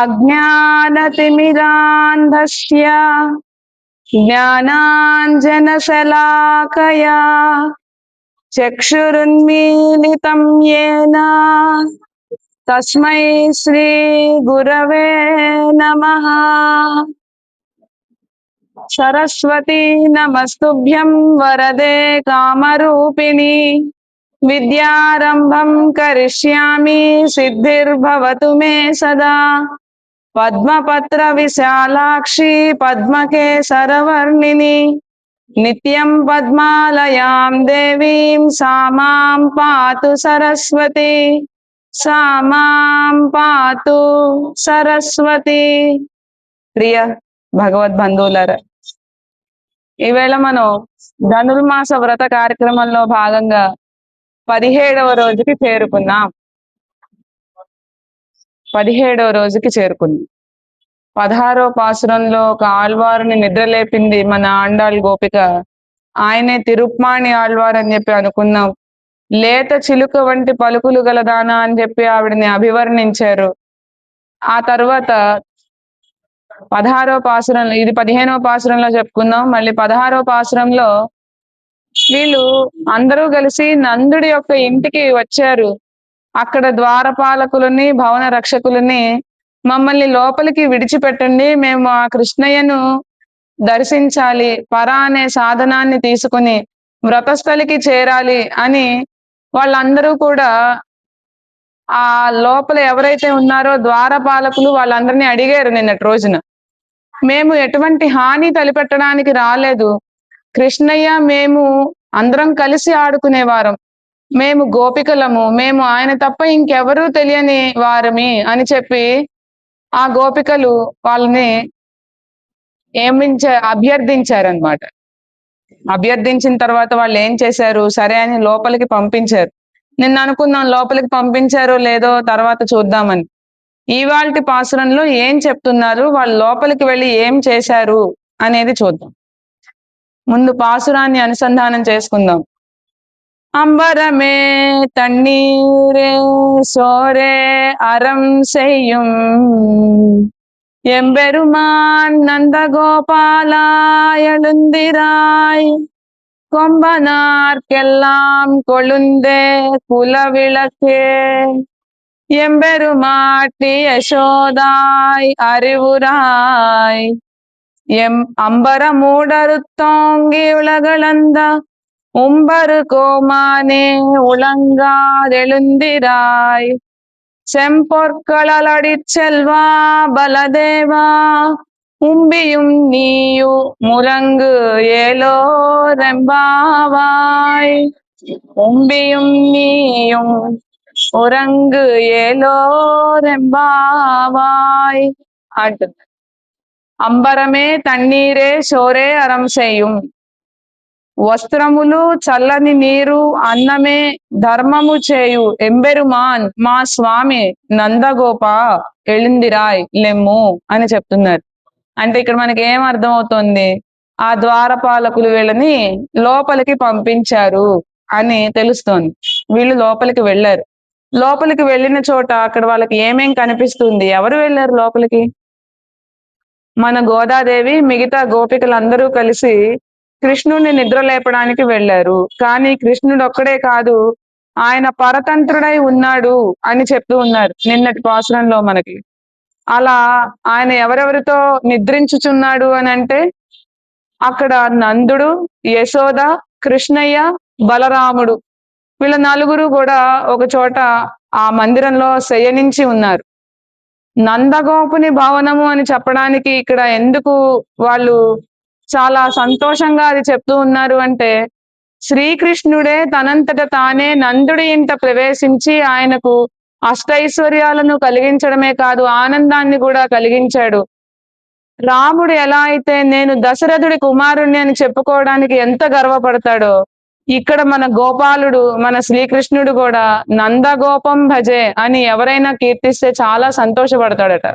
अज्ञानतिमिरान्धस्य ज्ञानाञ्जनशलाकया चक्षुरुन्मीलितं येन तस्मै श्रीगुरवे नमः सरस्वती नमस्तुभ्यं वरदे कामरूपिणि विद्यारम्भं करिष्यामि सिद्धिर्भवतु मे सदा పద్మపత్ర విశాలాక్షి పద్మకే సరవర్ణిని నిత్యం పద్మాలయాం దేవీం సామాం పాతు సరస్వతి. సామాం పాతు సరస్వతి. ప్రియ భగవద్ బంధువులర ఈవేళ మనం ధనుర్మాస వ్రత కార్యక్రమంలో భాగంగా పదిహేడవ రోజుకి చేరుకున్నాం. పదిహేడవ రోజుకి చేరుకుంది. పదహారో పాసురంలో ఒక ఆళ్వారుని నిద్రలేపింది మన ఆండాళ్ గోపిక. ఆయనే తిరుప్మాణి ఆళ్వార్ అని చెప్పి అనుకున్నాం. లేత చిలుక వంటి పలుకులు గలదానా అని చెప్పి ఆవిడని అభివర్ణించారు. ఆ తర్వాత పదహారో పాసురంలో ఇది పదిహేనో పాసురంలో చెప్పుకుందాం. మళ్ళీ పదహారో పాసురంలో వీళ్ళు అందరూ కలిసి నందుడి యొక్క ఇంటికి వచ్చారు. అక్కడ ద్వారపాలకులని భవన రక్షకులని మమ్మల్ని లోపలికి విడిచిపెట్టండి. మేము ఆ కృష్ణయ్యను దర్శించాలి. పర అనే సాధనాన్ని తీసుకుని వ్రతస్థలికి చేరాలి అని వాళ్ళందరూ కూడా ఆ లోపల ఎవరైతే ఉన్నారో ద్వారపాలకులు వాళ్ళందరినీ అడిగారు నిన్నటి రోజున. మేము ఎటువంటి హాని తలిపెట్టడానికి రాలేదు. కృష్ణయ్య మేము అందరం కలిసి ఆడుకునేవారం. మేము గోపికలము. మేము ఆయన తప్ప ఇంకెవరూ తెలియని వారమి అని చెప్పి ఆ గోపికలు వాళ్ళని ఏమించ అభ్యర్థించారనమాట అభ్యర్థించిన తర్వాత వాళ్ళు ఏం చేశారు? సరే అని లోపలికి పంపించారు. నిన్న అనుకున్నాం లోపలికి పంపించారో లేదో తర్వాత చూద్దామని. ఇవాల్టి పాసురంలో ఏం చెప్తున్నారు? వాళ్ళు లోపలికి వెళ్ళి ఏం చేశారు? అనేది చూద్దాం. ముందు పాసురాన్ని అనుసంధానం చేసుకుందాం. அம்பரமே தண்ணீரே சோரே அறம் செய்யும். எம்பெருமான் நந்தகோபாலா எழுந்திராய். கொம்பனார்க்கெல்லாம் கொழுந்தே குலவிளக்கே. எம்பெருமாட்டி யசோதாய் அறிவுராய். எம் அம்பரமூடருத்தோங்கி உலகளந்தா. உம்பரு கோமானே உலங்காதெழுந்திராய் செம்பொற்களால் செல்வா பலதேவா. உம்பியும் நீயு முரங்கு ஏலோ ரெம்பாவாய் உம்பியும் நீயும் உறங்கு ஏலோ ரெம்பாவாய் ஆட்டு அம்பரமே தண்ணீரே சோரே அறம் செய்யும். వస్త్రములు చల్లని నీరు అన్నమే ధర్మము చేయు ఎంబెరుమాన్ మా స్వామి నందగోప ఎళిందిరాయ్ లెమ్ము అని చెప్తున్నారు. అంటే ఇక్కడ మనకి ఏం అర్థమవుతుంది? ఆ ద్వారపాలకులు వీళ్ళని లోపలికి పంపించారు అని తెలుస్తోంది. వీళ్ళు లోపలికి వెళ్ళారు. లోపలికి వెళ్ళిన చోట అక్కడ వాళ్ళకి ఏమేం కనిపిస్తుంది? ఎవరు వెళ్ళారు లోపలికి? మన గోదాదేవి మిగతా గోపికలందరూ కలిసి కృష్ణుడిని నిద్ర లేపడానికి వెళ్ళారు. కానీ కృష్ణుడు ఒక్కడే కాదు ఆయన పరతంత్రుడై ఉన్నాడు అని చెప్తూ ఉన్నారు నిన్నటి పాసురంలో మనకి. అలా ఆయన ఎవరెవరితో నిద్రించుచున్నాడు అని అంటే అక్కడ నందుడు యశోద కృష్ణయ్య బలరాముడు. వీళ్ళ నలుగురు కూడా ఒక చోట ఆ మందిరంలో శయనించి ఉన్నారు. నందగోపుని భవనము అని చెప్పడానికి ఇక్కడ ఎందుకు వాళ్ళు చాలా సంతోషంగా అది చెప్తూ ఉన్నారు అంటే శ్రీకృష్ణుడే తనంతట తానే నందుడి ఇంట ప్రవేశించి ఆయనకు అష్టైశ్వర్యాలను కలిగించడమే కాదు ఆనందాన్ని కూడా కలిగించాడు. రాముడు ఎలా అయితే నేను దశరథుడి కుమారుణ్ణి అని చెప్పుకోవడానికి ఎంత గర్వపడతాడో ఇక్కడ మన గోపాలుడు మన శ్రీకృష్ణుడు కూడా నందగోపం భజే అని ఎవరైనా కీర్తిస్తే చాలా సంతోషపడతాడట.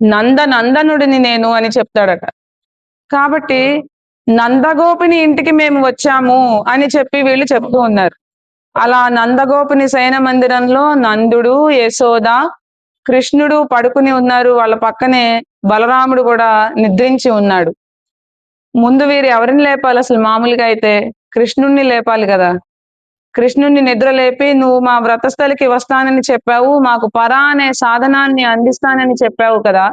నంద నందనుడిని నేను అని చెప్తాడట. కాబట్టి నందగోపిని ఇంటికి మేము వచ్చాము అని చెప్పి వీళ్ళు చెప్తూ ఉన్నారు. అలా నందగోపిని శయన మందిరంలో నందుడు యశోద కృష్ణుడు పడుకుని ఉన్నారు. వాళ్ళ పక్కనే బలరాముడు కూడా నిద్రించి ఉన్నాడు. ముందు వీరు ఎవరిని లేపాలి అసలు? మామూలుగా అయితే కృష్ణుణ్ణి లేపాలి కదా. కృష్ణుణ్ణి నిద్ర లేపి నువ్వు మా వ్రతస్థలికి వస్తానని చెప్పావు మాకు పరా అనే సాధనాన్ని అందిస్తానని చెప్పావు కదా.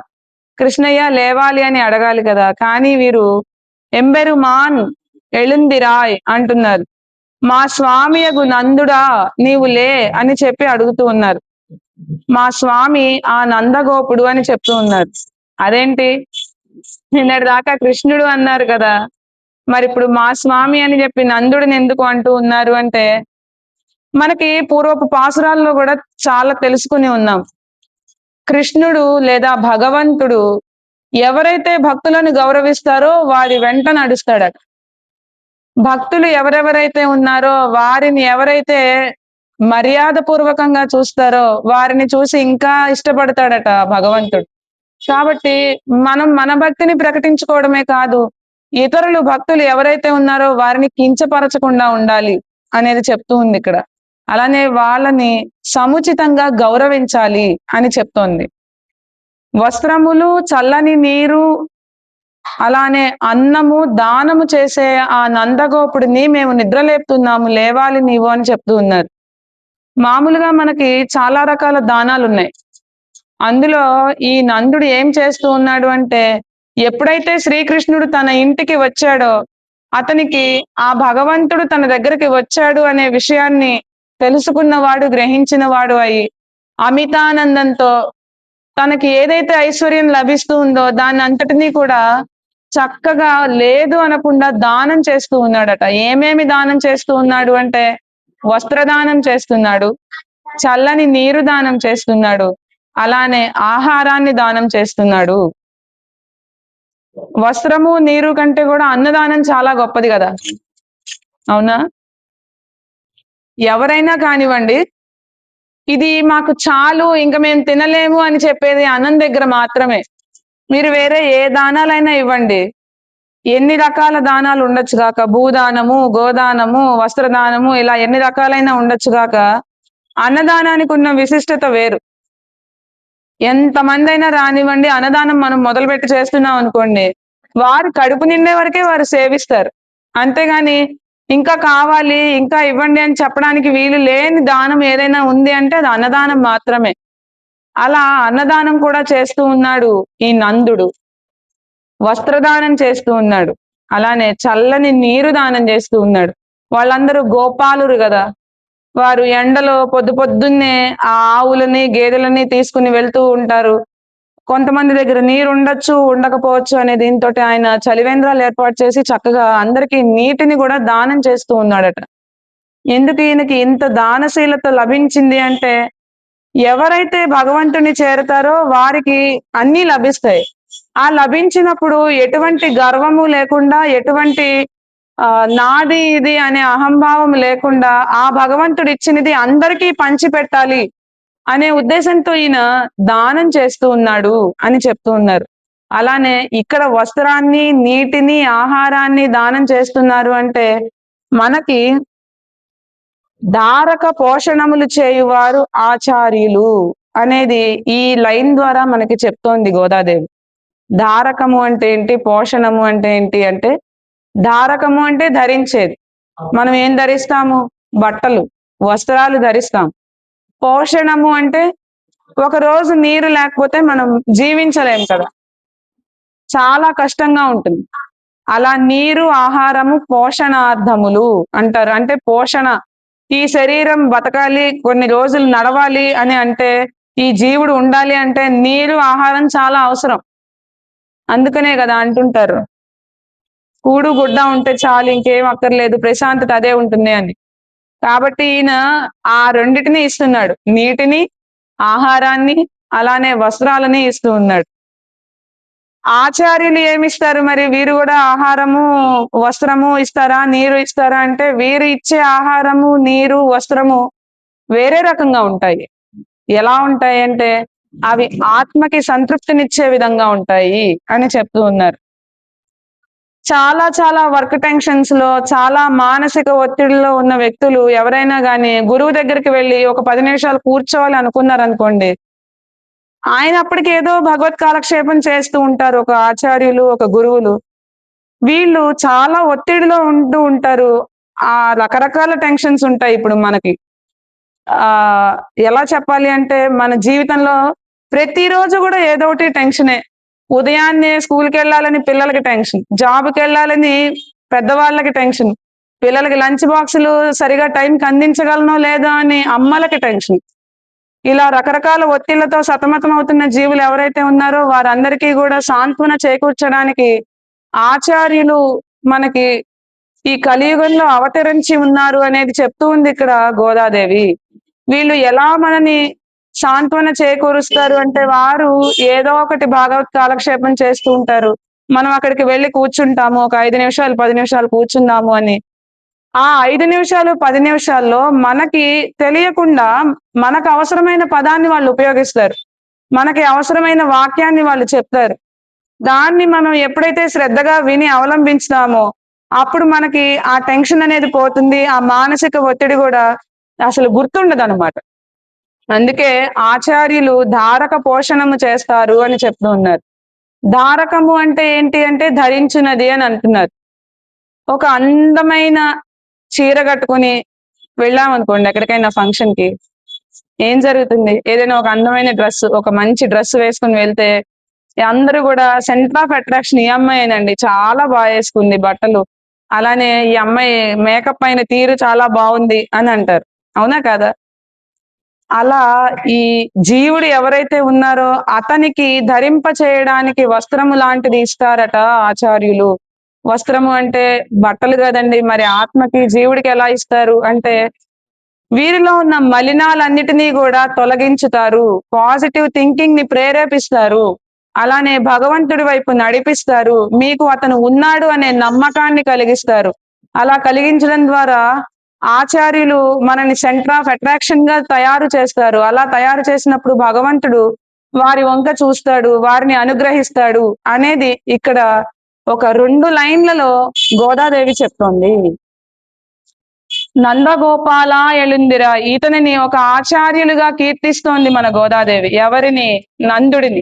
కృష్ణయ్య లేవాలి అని అడగాలి కదా కానీ వీరు ఎంబెరు మాన్ ఎళుందిరాయ్ అంటున్నారు. మా స్వామియగు నందుడా నీవు లే అని చెప్పి అడుగుతూ ఉన్నారు. మా స్వామి ఆ నందగోపుడు అని చెప్తూ ఉన్నారు. అదేంటి? నిన్నటి దాకా కృష్ణుడు అన్నారు కదా మరి ఇప్పుడు మా స్వామి అని చెప్పి నందుడిని ఎందుకు అంటూ ఉన్నారు? అంటే మనకి పూర్వపు పాసురాల్లో కూడా చాలా తెలుసుకుని ఉన్నాం. కృష్ణుడు లేదా భగవంతుడు ఎవరైతే భక్తులను గౌరవిస్తారో వారి వెంట నడుస్తాడట. భక్తులు ఎవరెవరైతే ఉన్నారో వారిని ఎవరైతే మర్యాద పూర్వకంగా చూస్తారో వారిని చూసి ఇంకా ఇష్టపడతాడట భగవంతుడు. కాబట్టి మనం మన భక్తిని ప్రకటించుకోవడమే కాదు ఇతరులు భక్తులు ఎవరైతే ఉన్నారో వారిని కించపరచకుండా ఉండాలి అనేది చెప్తూ ఉంది ఇక్కడ. అలానే వాళ్ళని సముచితంగా గౌరవించాలి అని చెప్తోంది. వస్త్రములు చల్లని నీరు అలానే అన్నము దానము చేసే ఆ నందగోపుడిని మేము నిద్రలేపుతున్నాము లేవాలి నీవు అని చెప్తూ ఉన్నారు. మామూలుగా మనకి చాలా రకాల దానాలు ఉన్నాయి అందులో ఈ నందుడు ఏం చేస్తూ ఉన్నాడు అంటే ఎప్పుడైతే శ్రీకృష్ణుడు తన ఇంటికి వచ్చాడో అతనికి ఆ భగవంతుడు తన దగ్గరికి వచ్చాడు అనే విషయాన్ని తెలుసుకున్నవాడు గ్రహించిన వాడు అయి అమితానందంతో తనకి ఏదైతే ఐశ్వర్యం లభిస్తూ ఉందో దాని అంతటినీ కూడా చక్కగా లేదు అనకుండా దానం చేస్తూ ఉన్నాడట. ఏమేమి దానం చేస్తూ ఉన్నాడు అంటే వస్త్రదానం చేస్తున్నాడు చల్లని నీరు దానం చేస్తున్నాడు అలానే ఆహారాన్ని దానం చేస్తున్నాడు. వస్త్రము నీరు కంటే కూడా అన్నదానం చాలా గొప్పది కదా. అవునా? ఎవరైనా కానివ్వండి ఇది మాకు చాలు ఇంకా మేము తినలేము అని చెప్పేది అన్నం దగ్గర మాత్రమే. మీరు వేరే ఏ దానాలైనా ఇవ్వండి. ఎన్ని రకాల దానాలు ఉండొచ్చు కాక భూదానము గోదానము వస్త్రదానము ఇలా ఎన్ని రకాలైన ఉండొచ్చు కాక అన్నదానానికి ఉన్న విశిష్టత వేరు. ఎంతమంది అయినా రానివ్వండి అన్నదానం మనం మొదలుపెట్టి చేస్తున్నాం అనుకోండి వారు కడుపు నిండే వరకే వారు సేవిస్తారు. అంతేగాని ఇంకా కావాలి ఇంకా ఇవ్వండి అని చెప్పడానికి వీలు లేని దానం ఏదైనా ఉంది అంటే అది అన్నదానం మాత్రమే. అలా అన్నదానం కూడా చేస్తూ ఉన్నాడు ఈ నందుడు. వస్త్రదానం చేస్తూ ఉన్నాడు. అలానే చల్లని నీరు దానం చేస్తూ ఉన్నాడు. వాళ్ళందరూ గోపాలురు కదా. వారు ఎండలో పొద్దు పొద్దున్నే ఆ ఆవులని గేదెలని తీసుకుని వెళ్తూ ఉంటారు. కొంతమంది దగ్గర నీరు ఉండొచ్చు ఉండకపోవచ్చు అనే దీంతో ఆయన చలివేంద్రాలు ఏర్పాటు చేసి చక్కగా అందరికీ నీటిని కూడా దానం చేస్తూ ఉన్నాడట. ఎందుకు ఈయనకి ఇంత దానశీలత లభించింది అంటే ఎవరైతే భగవంతుని చేరుతారో వారికి అన్ని లభిస్తాయి. ఆ లభించినప్పుడు ఎటువంటి గర్వము లేకుండా ఎటువంటి ఆ నాది ఇది అనే అహంభావం లేకుండా ఆ భగవంతుడు ఇచ్చినది అందరికీ పంచి పెట్టాలి అనే ఉద్దేశంతో ఈయన దానం చేస్తూ ఉన్నాడు అని చెప్తూ ఉన్నారు. అలానే ఇక్కడ వస్త్రాన్ని నీటిని ఆహారాన్ని దానం చేస్తున్నారు అంటే మనకి ధారక పోషణములు చేయువారు ఆచార్యులు అనేది ఈ లైన్ ద్వారా మనకి చెప్తోంది గోదాదేవి. ధారకము అంటే ఏంటి? పోషణము అంటే ఏంటి అంటే ధారకము అంటే ధరించేది. మనం ఏం ధరిస్తాము? బట్టలు వస్త్రాలు ధరిస్తాం పోషణము అంటే ఒక రోజు నీరు లేకపోతే మనం జీవించలేం కదా. చాలా కష్టంగా ఉంటుంది. అలా నీరు ఆహారము పోషణార్థములు అంటారు. అంటే పోషణ. ఈ శరీరం బతకాలి కొన్ని రోజులు నడవాలి అని అంటే ఈ జీవుడు ఉండాలి అంటే నీరు ఆహారం చాలా అవసరం. అందుకనే కదా అంటుంటారు. కూడు గుడ్డ ఉంటే చాలు ఇంకేం అక్కర్లేదు ప్రశాంతత అదే ఉంటుంది అని. కాబట్టి ఈయన ఆ రెండిటిని ఇస్తున్నాడు. నీటిని ఆహారాన్ని అలానే వస్త్రాలని ఇస్తూ ఉన్నాడు. ఆచార్యులు ఏమిస్తారు మరి? వీరు కూడా ఆహారము వస్త్రము ఇస్తారా? నీరు ఇస్తారా? అంటే వీరు ఇచ్చే ఆహారము నీరు వస్త్రము వేరే రకంగా ఉంటాయి. ఎలా ఉంటాయి అంటే అవి ఆత్మకి సంతృప్తినిచ్చే విధంగా ఉంటాయి అని చెప్తూ ఉన్నారు. చాలా చాలా వర్క్ టెన్షన్స్లో చాలా మానసిక ఒత్తిడిలో ఉన్న వ్యక్తులు ఎవరైనా కానీ గురువు దగ్గరికి వెళ్ళి ఒక పది నిమిషాలు కూర్చోవాలి అనుకున్నారు అనుకోండి ఆయన అప్పటికి ఏదో భగవత్ కాలక్షేపం చేస్తూ ఉంటారు ఒక ఆచార్యులు ఒక గురువులు. వీళ్ళు చాలా ఒత్తిడిలో ఉంటూ ఉంటారు. ఆ రకరకాల టెన్షన్స్ ఉంటాయి ఇప్పుడు మనకి. ఆ ఎలా చెప్పాలి అంటే మన జీవితంలో ప్రతిరోజు కూడా ఏదో ఒకటి టెన్షనే ఉదయాన్నే స్కూల్కి వెళ్ళాలని పిల్లలకి టెన్షన్ జాబ్కి వెళ్ళాలని పెద్దవాళ్ళకి టెన్షన్. పిల్లలకి లంచ్ బాక్సులు సరిగా టైంకి అందించగలనో లేదో అని అమ్మలకి టెన్షన్. ఇలా రకరకాల ఒత్తిళ్ళతో సతమతం అవుతున్న జీవులు ఎవరైతే ఉన్నారో వారందరికీ కూడా సాంత్వన చేకూర్చడానికి ఆచార్యులు మనకి ఈ కలియుగంలో అవతరించి ఉన్నారు అనేది చెప్తూ ఉంది ఇక్కడ గోదాదేవి. వీళ్ళు ఎలా మనని సాంత్వన చేకూరుస్తారు అంటే వారు ఏదో ఒకటి భాగవత్ కాలక్షేపం చేస్తూ ఉంటారు. మనం అక్కడికి వెళ్ళి కూర్చుంటాము ఒక ఐదు నిమిషాలు పది నిమిషాలు కూర్చుందాము అని. ఆ ఐదు నిమిషాలు పది నిమిషాల్లో మనకి తెలియకుండా మనకు అవసరమైన పదాన్ని వాళ్ళు ఉపయోగిస్తారు. మనకి అవసరమైన వాక్యాన్ని వాళ్ళు చెప్తారు. దాన్ని మనం ఎప్పుడైతే శ్రద్ధగా విని అవలంబించుతామో అప్పుడు మనకి ఆ టెన్షన్ అనేది పోతుంది ఆ మానసిక ఒత్తిడి కూడా అసలు గుర్తుండదు అనమాట అందుకే ఆచార్యులు ధారక పోషణము చేస్తారు అని చెప్తూ ఉన్నారు. ధారకము అంటే ఏంటి అంటే ధరించినది అని అంటున్నారు. ఒక అందమైన చీర కట్టుకుని వెళ్ళాం అనుకోండి ఎక్కడికైనా ఫంక్షన్కి ఏం జరుగుతుంది? ఏదైనా ఒక అందమైన డ్రెస్ ఒక మంచి డ్రెస్ వేసుకుని వెళ్తే అందరూ కూడా సెంటర్ ఆఫ్ అట్రాక్షన్ ఈ అమ్మాయినండి చాలా బాగా వేసుకుంది బట్టలు. అలానే ఈ అమ్మాయి మేకప్ అయిన తీరు చాలా బాగుంది అని అంటారు. అవునా కదా? అలా ఈ జీవుడు ఎవరైతే ఉన్నారో అతనికి ధరింప చేయడానికి వస్త్రము లాంటిది ఇస్తారట ఆచార్యులు. వస్త్రము అంటే బట్టలు కదండి మరి ఆత్మకి జీవుడికి ఎలా ఇస్తారు అంటే వీరిలో ఉన్న మలినాలన్నిటినీ కూడా తొలగించుతారు పాజిటివ్ థింకింగ్ని ప్రేరేపిస్తారు అలానే భగవంతుడి వైపు నడిపిస్తారు మీకు అతను ఉన్నాడు అనే నమ్మకాన్ని కలిగిస్తారు. అలా కలిగించడం ద్వారా ఆచార్యులు మనని సెంటర్ ఆఫ్ అట్రాక్షన్గా తయారు చేస్తారు. అలా తయారు చేసినప్పుడు భగవంతుడు వారి వంక చూస్తాడు వారిని అనుగ్రహిస్తాడు అనేది ఇక్కడ ఒక రెండు లైన్లలో గోదాదేవి చెప్తోంది. నందగోపాల ఎలుందిరా ఈతనిని ఒక ఆచార్యులుగా కీర్తిస్తోంది మన గోదాదేవి ఎవరిని? నందుడిని.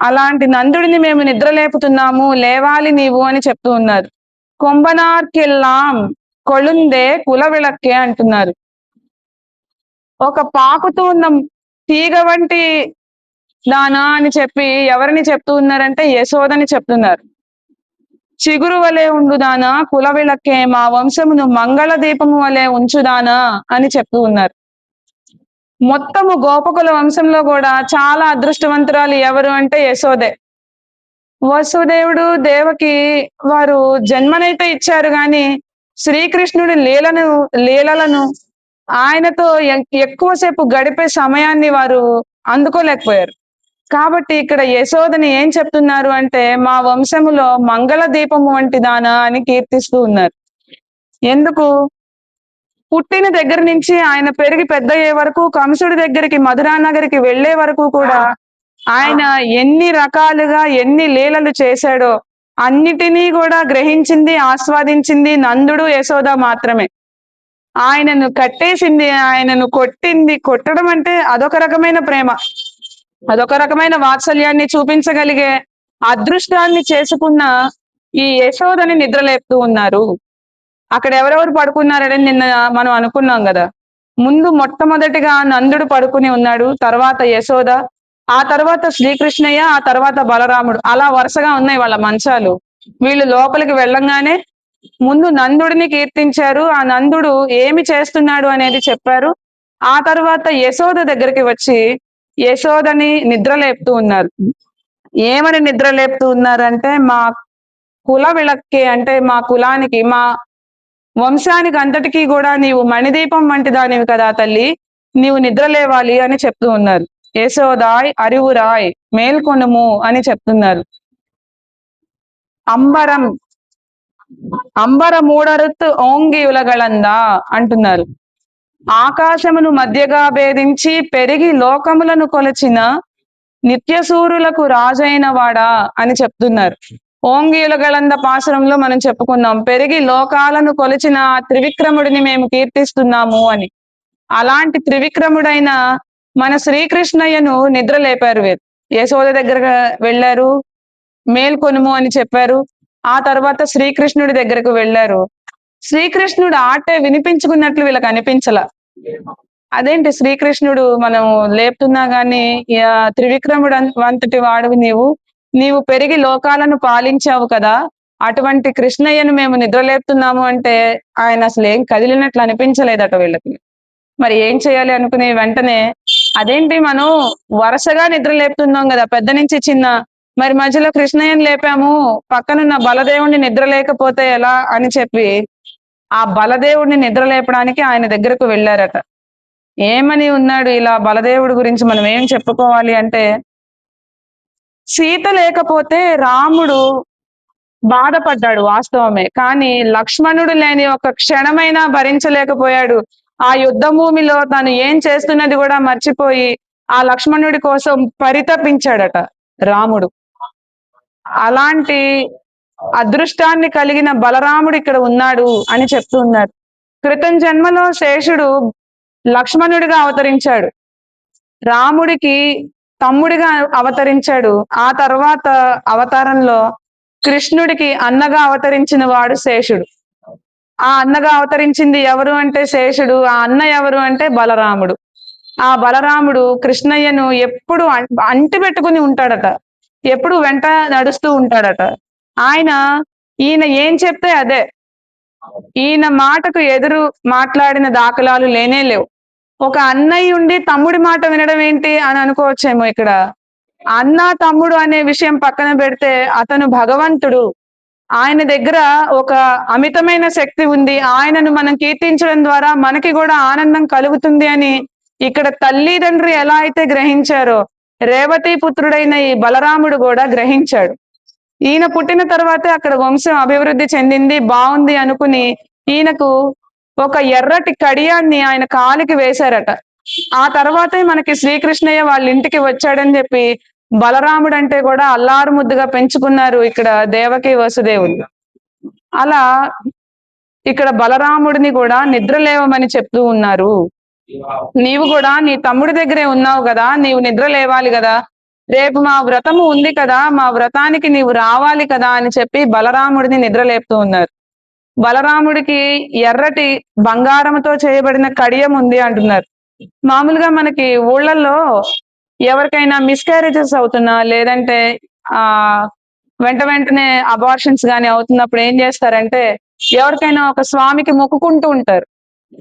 అలాంటి నందుడిని మేము నిద్రలేపుతున్నాము లేవాలి నీవు అని చెప్తూ ఉన్నారు. కొంబనార్కెల్లాం కొళుందే కులవిళక్కే అంటున్నారు. ఒక పాకుతూ ఉన్న తీగ వంటి దానా అని చెప్పి ఎవరిని చెప్తూ ఉన్నారంటే యశోదని చెప్తున్నారు. చిగురు వలె ఉండుదానా కులవిళక్కే మా వంశమును మంగళ దీపము వలె ఉంచుదానా అని చెప్తూ ఉన్నారు. మొత్తము గోపకుల వంశంలో కూడా చాలా అదృష్టవంతురాలు ఎవరు అంటే యశోదే. వసుదేవుడు దేవకి వారు జన్మనైతే ఇచ్చారు కానీ శ్రీకృష్ణుడి లీలను లీలలను ఆయనతో ఎక్కువసేపు గడిపే సమయాన్ని వారు అందుకోలేకపోయారు. కాబట్టి ఇక్కడ యశోదని ఏం చెప్తున్నారు అంటే మా వంశములో మంగళ దీపము వంటి దానా అని కీర్తిస్తూ ఉన్నారు. ఎందుకు? పుట్టిన దగ్గర నుంచి ఆయన పెరిగి పెద్ద అయ్యే వరకు కంసుడి దగ్గరికి మధురా నగరికి వెళ్ళే వరకు కూడా ఆయన ఎన్ని రకాలుగా ఎన్ని లీలలు చేశాడో అన్నిటినీ కూడా గ్రహించింది ఆస్వాదించింది నందుడు యశోద మాత్రమే. ఆయనను కట్టేసింది ఆయనను కొట్టింది కొట్టడం అంటే అదొక రకమైన ప్రేమ. అదొక రకమైన వాత్సల్యాన్ని చూపించగలిగే అదృష్టాన్ని చేసుకున్న ఈ యశోదని నిద్రలేపుతూ ఉన్నారు. అక్కడ ఎవరెవరు పడుకున్నారని నిన్న మనం అనుకున్నాం కదా. ముందు మొట్టమొదటిగా నందుడు పడుకుని ఉన్నాడు తర్వాత యశోద ఆ తర్వాత శ్రీకృష్ణయ్య ఆ తర్వాత బలరాముడు అలా వరుసగా ఉన్నాయి వాళ్ళ మంచాలు. వీళ్ళు లోపలికి వెళ్ళంగానే ముందు నందుడిని కీర్తించారు. ఆ నందుడు ఏమి చేస్తున్నాడు అనేది చెప్పారు. ఆ తర్వాత యశోద దగ్గరికి వచ్చి యశోదని నిద్రలేపుతూ ఉన్నారు. ఏమని నిద్రలేపుతూ ఉన్నారంటే మా కుల విళక్కి అంటే మా కులానికి మా వంశానికి అంతటికీ కూడా నీవు మణిదీపం వంటి దానివి కదా తల్లి నీవు నిద్రలేవాలి అని చెప్తూ ఉన్నారు. యశోదాయ్ అరివురాయ్ మేల్కొనుము అని చెప్తున్నారు. అంబరం అంబర మూడరుత్ ఓంగి ఉలగలందా అంటున్నారు. ఆకాశమును మధ్యగా భేదించి పెరిగి లోకములను కొలచిన నిత్యసూరులకు రాజైన వాడా అని చెప్తున్నారు. ఓంగియులగలంద పాసురంలో మనం చెప్పుకున్నాం పెరిగి లోకాలను కొలిచిన త్రివిక్రముడిని మేము కీర్తిస్తున్నాము అని. అలాంటి త్రివిక్రముడైన మన శ్రీకృష్ణయ్యను నిద్ర లేపారు వీరు. యశోద దగ్గర వెళ్ళారు. మేల్కొనుము అని చెప్పారు. ఆ తర్వాత శ్రీకృష్ణుడి దగ్గరకు వెళ్ళారు. శ్రీకృష్ణుడు ఆటే వినిపించుకున్నట్లు వీళ్ళకి అనిపించల. అదేంటి శ్రీకృష్ణుడు మనం లేపుతున్నా గాని త్రివిక్రముడు వంతటి వాడివి నీవు. నీవు పెరిగి లోకాలను పాలించావు కదా. అటువంటి కృష్ణయ్యను మేము నిద్రలేపుతున్నాము అంటే ఆయన అసలు ఏం కదిలినట్లు అనిపించలేదట వీళ్ళకి. మరి ఏం చేయాలి అనుకునే వెంటనే అదేంటి మనం? వరుసగా నిద్ర లేపుతున్నాం కదా పెద్ద నుంచి చిన్న. మరి మధ్యలో కృష్ణయ్యని లేపాము పక్కనున్న బలదేవుణ్ణి నిద్ర లేకపోతే ఎలా అని చెప్పి ఆ బలదేవుడిని నిద్ర లేపడానికి ఆయన దగ్గరకు వెళ్ళారట. ఏమని ఉన్నాడు ఇలా బలదేవుడి గురించి మనం ఏం చెప్పుకోవాలి అంటే సీత లేకపోతే రాముడు బాధపడ్డాడు వాస్తవమే. కానీ లక్ష్మణుడు లేని ఒక క్షణమైనా భరించలేకపోయాడు. ఆ యుద్ధ భూమిలో తను ఏం చేస్తున్నది కూడా మర్చిపోయి ఆ లక్ష్మణుడి కోసం పరితపించాడట రాముడు. అలాంటి అదృష్టాన్ని కలిగిన బలరాముడు ఇక్కడ ఉన్నాడు అని చెప్తున్నారు క్రితం జన్మలో శేషుడు లక్ష్మణుడిగా అవతరించాడు. రాముడికి తమ్ముడిగా అవతరించాడు. ఆ తర్వాత అవతారంలో కృష్ణుడికి అన్నగా అవతరించిన వాడు శేషుడు. ఆ అన్నగా అవతరించింది ఎవరు అంటే శేషుడు ఆ అన్న ఎవరు అంటే బలరాముడు. ఆ బలరాముడు కృష్ణయ్యను ఎప్పుడు అంటి పెట్టుకుని ఉంటాడట. ఎప్పుడు వెంట నడుస్తూ ఉంటాడట. ఆయన ఈయన ఏం చెప్తే అదే. ఈయన మాటకు ఎదురు మాట్లాడిన దాఖలాలు లేనే లేవు. ఒక అన్నయ్య ఉండి తమ్ముడి మాట వినడం ఏంటి అని అనుకోవచ్చేమో ఇక్కడ. అన్న తమ్ముడు అనే విషయం పక్కన పెడితే అతను భగవంతుడు. ఆయన దగ్గర ఒక అమితమైన శక్తి ఉంది. ఆయనను మనం కీర్తించడం ద్వారా మనకి కూడా ఆనందం కలుగుతుంది అని ఇక్కడ తల్లిదండ్రి ఎలా అయితే గ్రహించారో రేవతి పుత్రుడైన ఈ బలరాముడు కూడా గ్రహించాడు. ఈయన పుట్టిన తర్వాతే అక్కడ వంశం అభివృద్ధి చెందింది బాగుంది అనుకుని ఈయనకు ఒక ఎర్రటి కడియాన్ని ఆయన కాలికి వేశారట. ఆ తర్వాతే మనకి శ్రీకృష్ణయ్య వాళ్ళ ఇంటికి వచ్చాడని చెప్పి బలరాముడు అంటే కూడా అల్లారు ముద్దుగా పెంచుకున్నారు ఇక్కడ దేవకి వసుదేవుడు అలా ఇక్కడ బలరాముడిని కూడా నిద్ర లేవమని చెప్తూ ఉన్నారు. నీవు కూడా నీ తమ్ముడి దగ్గరే ఉన్నావు కదా నీవు నిద్ర లేవాలి కదా. రేపు మా వ్రతము ఉంది కదా మా వ్రతానికి నీవు రావాలి కదా అని చెప్పి బలరాముడిని నిద్ర లేపుతూ ఉన్నారు. బలరాముడికి ఎర్రటి బంగారంతో చేయబడిన కడియం ఉంది అంటున్నారు. మామూలుగా మనకి ఊళ్ళల్లో ఎవరికైనా మిస్క్యారేజెస్ అవుతున్నా లేదంటే ఆ వెంట వెంటనే అబార్షన్స్ గాని అవుతున్నప్పుడు ఏం చేస్తారంటే ఎవరికైనా ఒక స్వామికి మొక్కుకుంటూ ఉంటారు.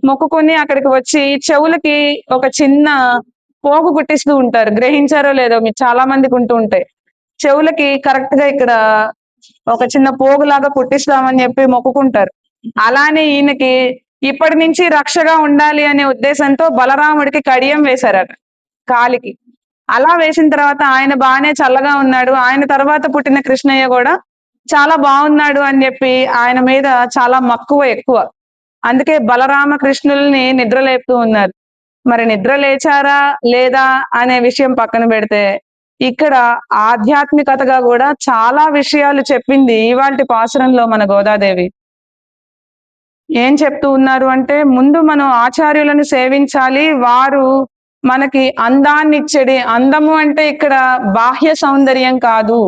మొక్కుకొని అక్కడికి వచ్చి చెవులకి ఒక చిన్న పోగు కుట్టిస్తూ ఉంటారు. గ్రహించారో లేదో మీరు చాలా మందికి ఉంటూ ఉంటాయి. చెవులకి కరెక్ట్గా ఇక్కడ ఒక చిన్న పోగులాగా కుట్టిస్తామని చెప్పి మొక్కుకుంటారు. అలానే ఈయనకి ఇప్పటి నుంచి రక్షగా ఉండాలి అనే ఉద్దేశంతో బలరాముడికి కడియం వేశారట కాలికి. అలా వేసిన తర్వాత ఆయన బాగానే చల్లగా ఉన్నాడు. ఆయన తర్వాత పుట్టిన కృష్ణయ్య కూడా చాలా బాగున్నాడు అని చెప్పి ఆయన మీద చాలా మక్కువ ఎక్కువ. అందుకే బలరామ కృష్ణుల్ని నిద్ర లేపుతూ ఉన్నారు. మరి నిద్ర లేచారా లేదా అనే విషయం పక్కన పెడితే ఇక్కడ ఆధ్యాత్మికతగా కూడా చాలా విషయాలు చెప్పింది ఇవాళ పాసురంలో మన గోదాదేవి. ఏం చెప్తూ ఉన్నారు అంటే ముందు మనం ఆచార్యులను సేవించాలి వారు మనకి అందాన్ని ఇచ్చడి అందము అంటే ఇక్కడ బాహ్య సౌందర్యం కాదు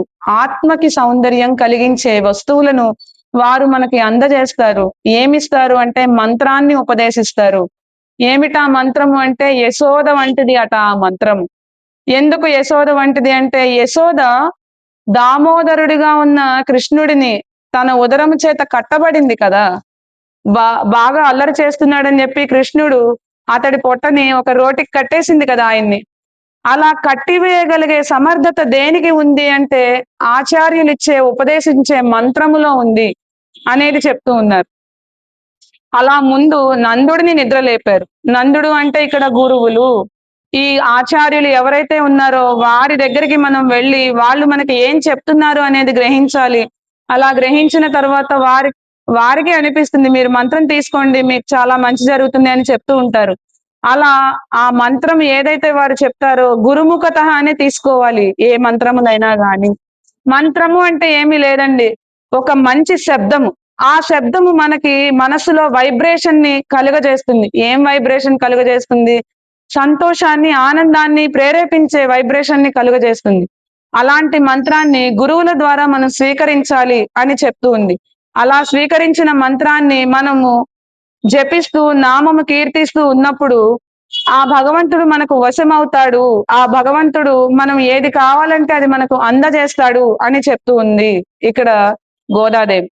ఆత్మకి సౌందర్యం కలిగించే వస్తువులను వారు మనకి అందజేస్తారు. ఏమిస్తారు అంటే మంత్రాన్ని ఉపదేశిస్తారు. ఏమిటా మంత్రము అంటే యశోద వంటిది అట ఆ మంత్రము. ఎందుకు యశోద వంటిది అంటే యశోద దామోదరుడిగా ఉన్న కృష్ణుడిని తన ఉదరము చేత కట్టబడింది కదా. బా బాగా అల్లరి చేస్తున్నాడని చెప్పి కృష్ణుడు అతడి పొట్టని ఒక రోటికి కట్టేసింది కదా ఆయన్ని. అలా కట్టివేయగలిగే సమర్థత దేనికి ఉంది అంటే ఆచార్యులు ఇచ్చే ఉపదేశించే మంత్రములో ఉంది అనేది చెప్తూ ఉన్నారు. అలా ముందు నందుడిని నిద్ర లేపారు. నందుడు అంటే ఇక్కడ గురువులు. ఈ ఆచార్యులు ఎవరైతే ఉన్నారో వారి దగ్గరికి మనం వెళ్ళి వాళ్ళు మనకి ఏం చెప్తున్నారు అనేది గ్రహించాలి. అలా గ్రహించిన తర్వాత వారి వారికి అనిపిస్తుంది మీరు మంత్రం తీసుకోండి మీకు చాలా మంచి జరుగుతుంది అని చెప్తూ ఉంటారు. అలా ఆ మంత్రం ఏదైతే వారు చెప్తారో గురుముఖత అనే తీసుకోవాలి ఏ మంత్రమునైనా గాని. మంత్రము అంటే ఏమీ లేదండి ఒక మంచి శబ్దము. ఆ శబ్దము మనకి మనసులో వైబ్రేషన్ని కలుగజేస్తుంది. ఏం వైబ్రేషన్ కలుగజేస్తుంది? సంతోషాన్ని ఆనందాన్ని ప్రేరేపించే వైబ్రేషన్ని కలుగజేస్తుంది. అలాంటి మంత్రాన్ని గురువుల ద్వారా మనం స్వీకరించాలి అని చెప్తూ ఉంది. అలా స్వీకరించిన మంత్రాన్ని మనము జపిస్తూ నామము కీర్తిస్తూ ఉన్నప్పుడు ఆ భగవంతుడు మనకు వశమవుతాడు. ఆ భగవంతుడు మనం ఏది కావాలంటే అది మనకు అందజేస్తాడు అని చెప్తూ ఉంది ఇక్కడ గోదాదేవి.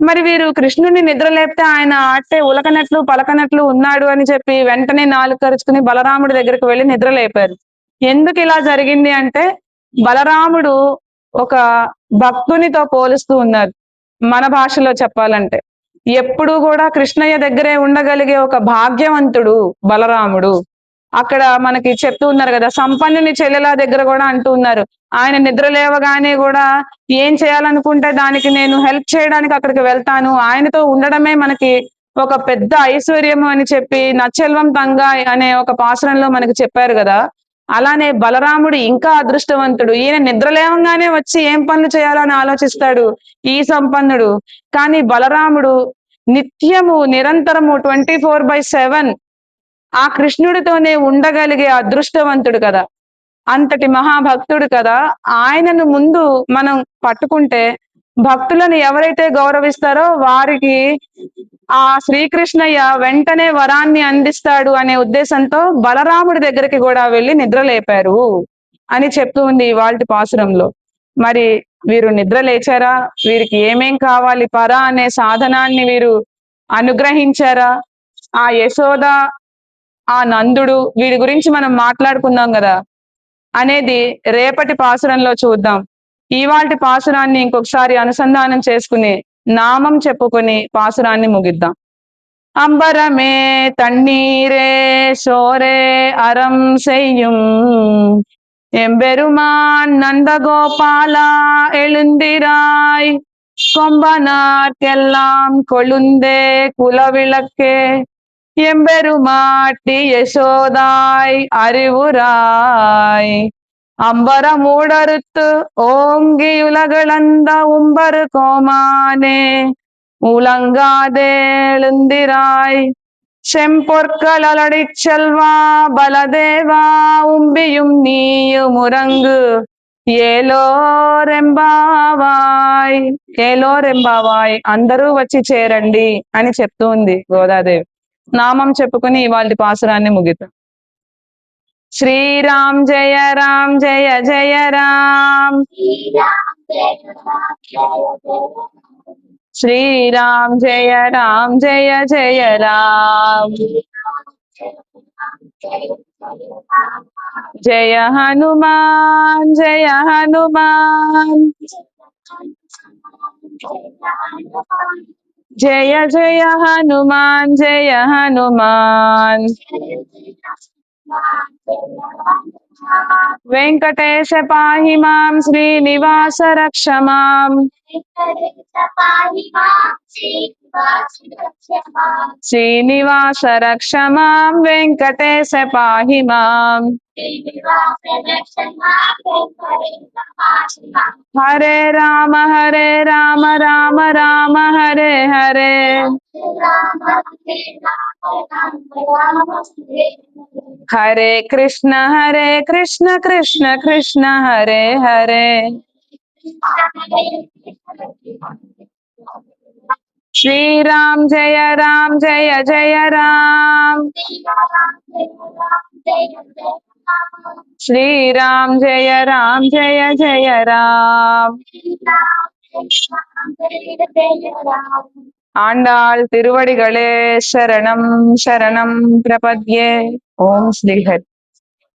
మరి వీరు కృష్ణుని నిద్రలేపితే ఆయన అట్టే ఉలకనట్లు పలకనట్లు ఉన్నాడు అని చెప్పి వెంటనే నాలుగు కరుచుకుని బలరాముడి దగ్గరకు వెళ్ళి నిద్రలేపారు. ఎందుకు ఇలా జరిగింది అంటే బలరాముడు ఒక భక్తునితో పోలుస్తూ ఉన్నారు. మన భాషలో చెప్పాలంటే ఎప్పుడు కూడా కృష్ణయ్య దగ్గరే ఉండగలిగే ఒక భాగ్యవంతుడు బలరాముడు. అక్కడ మనకి చెప్తూ ఉన్నారు కదా సంపన్నుని చెల్లెల దగ్గర కూడా అంటూ ఉన్నారు. ఆయన నిద్ర లేవగానే కూడా ఏం చేయాలనుకుంటే దానికి నేను హెల్ప్ చేయడానికి అక్కడికి వెళ్తాను. ఆయనతో ఉండడమే మనకి ఒక పెద్ద ఐశ్వర్యము అని చెప్పి నచ్చెల్వం తంగా అనే ఒక పాసరంలో మనకి చెప్పారు కదా. అలానే బలరాముడు ఇంకా అదృష్టవంతుడు. ఈయన నిద్రలేవంగానే వచ్చి ఏం పనులు చేయాలని ఆలోచిస్తాడు ఈ సంపన్నుడు. కానీ బలరాముడు నిత్యము నిరంతరము ట్వంటీ ఫోర్ బై సెవెన్ ఆ కృష్ణుడితోనే ఉండగలిగే అదృష్టవంతుడు కదా. అంతటి మహాభక్తుడు కదా. ఆయనను ముందు మనం పట్టుకుంటే భక్తులను ఎవరైతే గౌరవిస్తారో వారికి ఆ శ్రీకృష్ణయ్య వెంటనే వరాన్ని అందిస్తాడు అనే ఉద్దేశంతో బలరాముడి దగ్గరికి కూడా వెళ్ళి నిద్ర లేపారు అని చెప్తూ ఉంది వాళ్ళ పాసురంలో. మరి వీరు నిద్ర లేచారా? వీరికి ఏమేం కావాలి? పరా అనే సాధనాన్ని వీరు అనుగ్రహించారా? ఆ యశోద ఆ నందుడు వీడి గురించి మనం మాట్లాడుకుందాం కదా? అనేది రేపటి పాసురంలో చూద్దాం. ఇవాల్టి పాసురాన్ని ఇంకొకసారి అనుసంధానం చేసుకుని నామం చెప్పుకొని పాసురాన్ని ముగిద్దాం அம்பரமே தண்ணீரே சோரே அறம் செய்யும் எம்பெருமான் நந்தகோபாலா எழுந்திராய் கொம்பனார்க்கெல்லாம் கொழுந்தே குலவிளக்கே எம்பெருமாட்டி யசோதாய் அறிவுராய் അമ്പര മൂടറുത്ത് ഓങ്കിയുലകളന്ത ഉമ്പറ് കോമാനെ മുളങ്കാതെഴുന്തിരായ് ചെമ്പൊർക്കലടിച്ചെൽവാ ബലദേവാ ഉമ്പിയും നീയും ഉറങ്ക് ఏలోరెంబావాయ్ ఏలోరెంబావాయ్ అందరూ వచ్చి చేరండి అని చెప్తూ ఉంది గోదాదేవి నామం చెప్పుకుని ఇవాళ పాసురాన్ని ముగిద్దాం శ్రీరామ్ జయ రామ్ జయ జయ రామ్. శ్రీరామ్ జయ రామ్ జయ జయ రామ్. జయ హనుమాన్ జయ హనుమాన్. జయ జయ la वेंकटेश पाहि माँ श्रीनिवास रक्ष माम् श्रीनिवास रक्ष माँ पाही पाहि हरे राम हरे राम राम राम, हरे हरे। हरे कृष्ण, हरे कृष्ण कृष्ण कृष्ण, हरे हरे। श्री राम जय राम, जय जय राम। श्री राम जय राम, जय जय राम। ஆண்டாள் திருவடிகளே சரணம் சரணம் பிரபத்யே ஓம் ஸ்ரீஹர்